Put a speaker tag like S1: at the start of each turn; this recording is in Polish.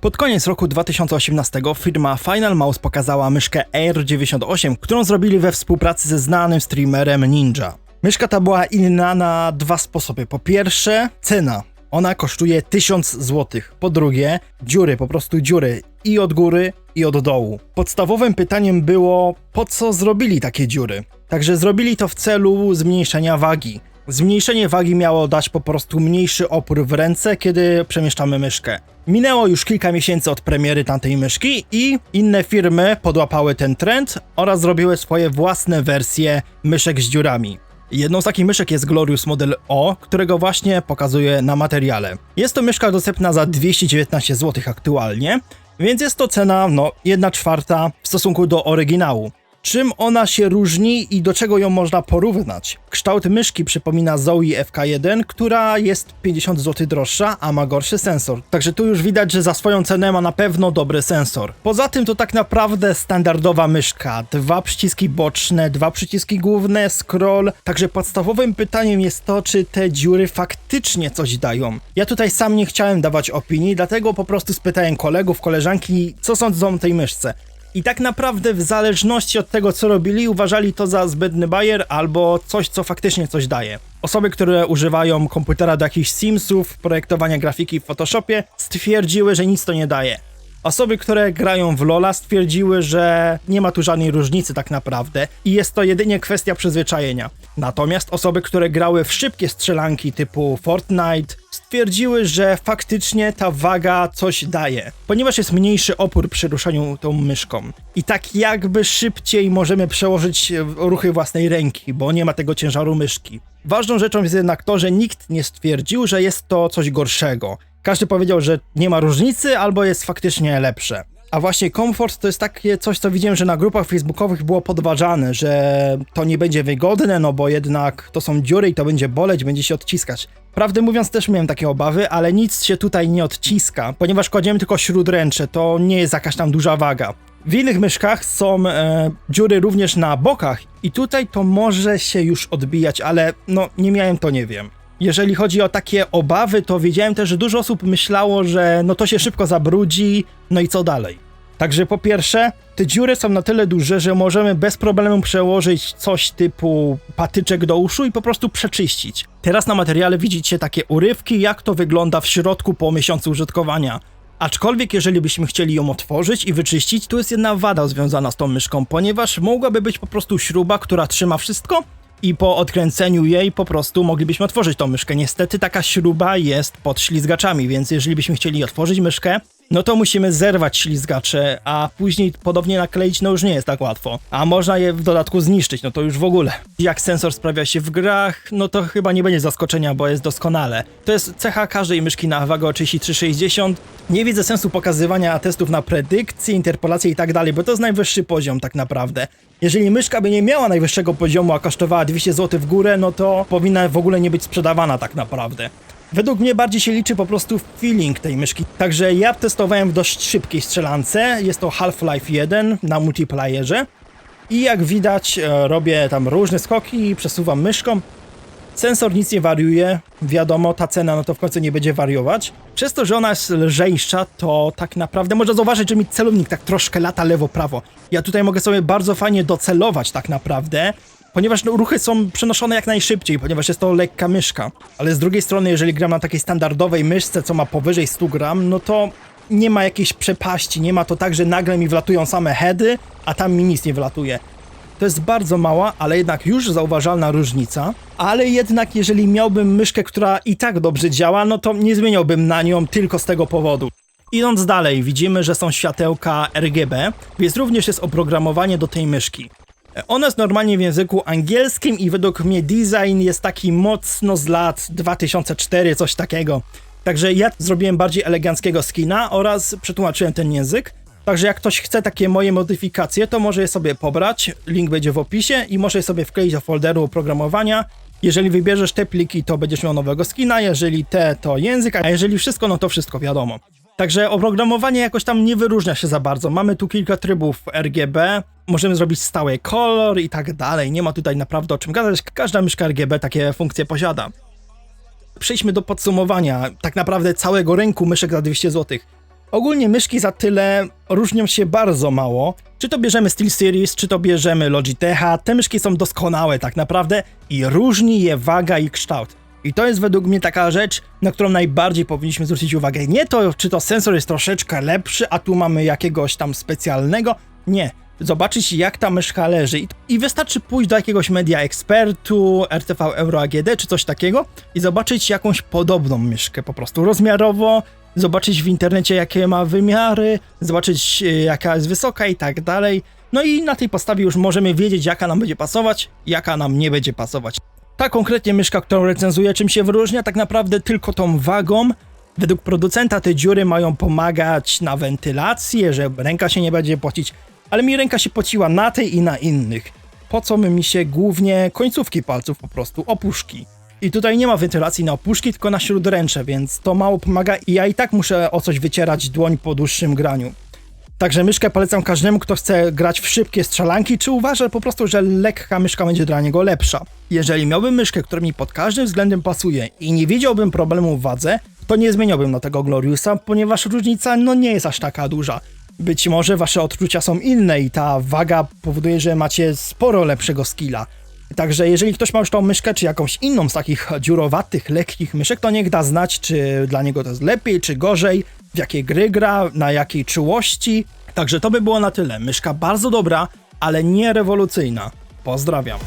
S1: Pod koniec roku 2018 firma Final Mouse pokazała myszkę Air 98, którą zrobili we współpracy ze znanym streamerem Ninja. Myszka ta była inna na dwa sposoby. Po pierwsze, cena. Ona kosztuje 1000 zł. Po drugie, dziury, po prostu dziury i od góry, i od dołu. Podstawowym pytaniem było, po co zrobili takie dziury? Także zrobili to w celu zmniejszenia wagi. Zmniejszenie wagi miało dać po prostu mniejszy opór w ręce, kiedy przemieszczamy myszkę. Minęło już kilka miesięcy od premiery tamtej myszki i inne firmy podłapały ten trend oraz zrobiły swoje własne wersje myszek z dziurami. Jedną z takich myszek jest Glorious Model O, którego właśnie pokazuję na materiale. Jest to myszka dostępna za 219 zł aktualnie, więc jest to cena, no, 1 czwarta w stosunku do oryginału. Czym ona się różni i do czego ją można porównać? Kształt myszki przypomina Zoe FK1, która jest 50 zł droższa, a ma gorszy sensor. Także tu już widać, że za swoją cenę ma na pewno dobry sensor. Poza tym to tak naprawdę standardowa myszka. Dwa przyciski boczne, dwa przyciski główne, scroll. Także podstawowym pytaniem jest to, czy te dziury faktycznie coś dają. Ja tutaj sam nie chciałem dawać opinii, dlatego po prostu spytałem kolegów, koleżanki, co sądzą o tej myszce. I tak naprawdę w zależności od tego, co robili, uważali to za zbędny bajer albo coś, co faktycznie coś daje. Osoby, które używają komputera do jakichś Simsów, projektowania grafiki w Photoshopie, stwierdziły, że nic to nie daje. Osoby, które grają w LoLa stwierdziły, że nie ma tu żadnej różnicy tak naprawdę i jest to jedynie kwestia przyzwyczajenia. Natomiast osoby, które grały w szybkie strzelanki typu Fortnite, stwierdziły, że faktycznie ta waga coś daje, ponieważ jest mniejszy opór przy ruszaniu tą myszką. I tak jakby szybciej możemy przełożyć ruchy własnej ręki, bo nie ma tego ciężaru myszki. Ważną rzeczą jest jednak to, że nikt nie stwierdził, że jest to coś gorszego. Każdy powiedział, że nie ma różnicy albo jest faktycznie lepsze. A właśnie komfort to jest takie coś, co widziałem, że na grupach facebookowych było podważane, że to nie będzie wygodne, no bo jednak to są dziury i to będzie boleć, będzie się odciskać. Prawdę mówiąc też miałem takie obawy, ale nic się tutaj nie odciska, ponieważ kładziemy tylko śródręcze, to nie jest jakaś tam duża waga. W innych myszkach są e, dziury również na bokach i tutaj to może się już odbijać, ale no nie miałem to, nie wiem. Jeżeli chodzi o takie obawy, to wiedziałem też, że dużo osób myślało, że no to się szybko zabrudzi, no i co dalej. Także po pierwsze, te dziury są na tyle duże, że możemy bez problemu przełożyć coś typu patyczek do uszu i po prostu przeczyścić. Teraz na materiale widzicie takie urywki, jak to wygląda w środku po miesiącu użytkowania. Aczkolwiek jeżeli byśmy chcieli ją otworzyć i wyczyścić, tu jest jedna wada związana z tą myszką, ponieważ mogłaby być po prostu śruba, która trzyma wszystko i po odkręceniu jej po prostu moglibyśmy otworzyć tą myszkę. Niestety taka śruba jest pod ślizgaczami, więc jeżeli byśmy chcieli otworzyć myszkę, no to musimy zerwać ślizgacze, a później podobnie nakleić no już nie jest tak łatwo. A można je w dodatku zniszczyć, no to już w ogóle. Jak sensor sprawia się w grach, no to chyba nie będzie zaskoczenia, bo jest doskonale. To jest cecha każdej myszki na Avago 3360. Nie widzę sensu pokazywania testów na predykcję, interpolację i tak dalej, bo to jest najwyższy poziom tak naprawdę. Jeżeli myszka by nie miała najwyższego poziomu, a kosztowała 200 zł w górę, no to powinna w ogóle nie być sprzedawana tak naprawdę. Według mnie bardziej się liczy po prostu feeling tej myszki. Także ja testowałem w dość szybkiej strzelance. Jest to Half-Life 1 na multiplayerze. I jak widać, e, robię tam różne skoki przesuwam myszką. Sensor nic nie wariuje, wiadomo, ta cena no to w końcu nie będzie wariować. Przez to, że ona jest lżejsza, to tak naprawdę można zauważyć, że mi celownik tak troszkę lata lewo-prawo. Ja tutaj mogę sobie bardzo fajnie docelować tak naprawdę, ponieważ no, ruchy są przenoszone jak najszybciej, ponieważ jest to lekka myszka. Ale z drugiej strony, jeżeli gram na takiej standardowej myszce, co ma powyżej 100 gram, no to nie ma jakiejś przepaści, nie ma to tak, że nagle mi wlatują same heady, a tam mi nic nie wlatuje. To jest bardzo mała, ale jednak już zauważalna różnica. Ale jednak, jeżeli miałbym myszkę, która i tak dobrze działa, no to nie zmieniałbym na nią tylko z tego powodu. Idąc dalej, widzimy, że są światełka RGB, więc również jest oprogramowanie do tej myszki. Ona jest normalnie w języku angielskim i według mnie design jest taki mocno z lat 2004, coś takiego. Także ja zrobiłem bardziej eleganckiego skina oraz przetłumaczyłem ten język. Także jak ktoś chce takie moje modyfikacje, to może je sobie pobrać, link będzie w opisie i może je sobie wkleić do folderu oprogramowania. Jeżeli wybierzesz te pliki, to będziesz miał nowego skina, jeżeli te, to język, a jeżeli wszystko, no to wszystko wiadomo. Także oprogramowanie jakoś tam nie wyróżnia się za bardzo. Mamy tu kilka trybów RGB, możemy zrobić stały kolor i tak dalej. Nie ma tutaj naprawdę o czym gadać. Każda myszka RGB takie funkcje posiada. Przejdźmy do podsumowania tak naprawdę całego rynku myszek za 200 zł. Ogólnie myszki za tyle różnią się bardzo mało. Czy to bierzemy SteelSeries, czy to bierzemy Logitecha, te myszki są doskonałe tak naprawdę i różni je waga i kształt. I to jest według mnie taka rzecz, na którą najbardziej powinniśmy zwrócić uwagę. Nie to, czy to sensor jest troszeczkę lepszy, a tu mamy jakiegoś tam specjalnego. Nie. Zobaczyć, jak ta myszka leży. I- wystarczy pójść do jakiegoś media ekspertu, RTV Euro AGD czy coś takiego i zobaczyć jakąś podobną myszkę po prostu rozmiarowo, zobaczyć w internecie, jakie ma wymiary, zobaczyć, e, jaka jest wysoka i tak dalej. No i na tej podstawie już możemy wiedzieć, jaka nam będzie pasować, jaka nam nie będzie pasować. Ta konkretnie myszka, którą recenzuję, czym się wyróżnia, tak naprawdę tylko tą wagą. Według producenta te dziury mają pomagać na wentylację, że ręka się nie będzie pocić, ale mi ręka się pociła na tej i na innych. Po co mi się głównie końcówki palców po prostu, opuszki. I tutaj nie ma wentylacji na opuszki, tylko na śródręcze, więc to mało pomaga i ja i tak muszę o coś wycierać dłoń po dłuższym graniu. Także myszkę polecam każdemu, kto chce grać w szybkie strzelanki, czy uważa po prostu, że lekka myszka będzie dla niego lepsza. Jeżeli miałbym myszkę, która mi pod każdym względem pasuje i nie widziałbym problemu w wadze, to nie zmieniałbym na tego Gloriusa, ponieważ różnica no nie jest aż taka duża. Być może wasze odczucia są inne i ta waga powoduje, że macie sporo lepszego skilla. Także jeżeli ktoś ma już tą myszkę, czy jakąś inną z takich dziurowatych, lekkich myszek, to niech da znać, czy dla niego to jest lepiej, czy gorzej, w jakie gry gra, na jakiej czułości. Także to by było na tyle. Myszka bardzo dobra, ale nie rewolucyjna. Pozdrawiam.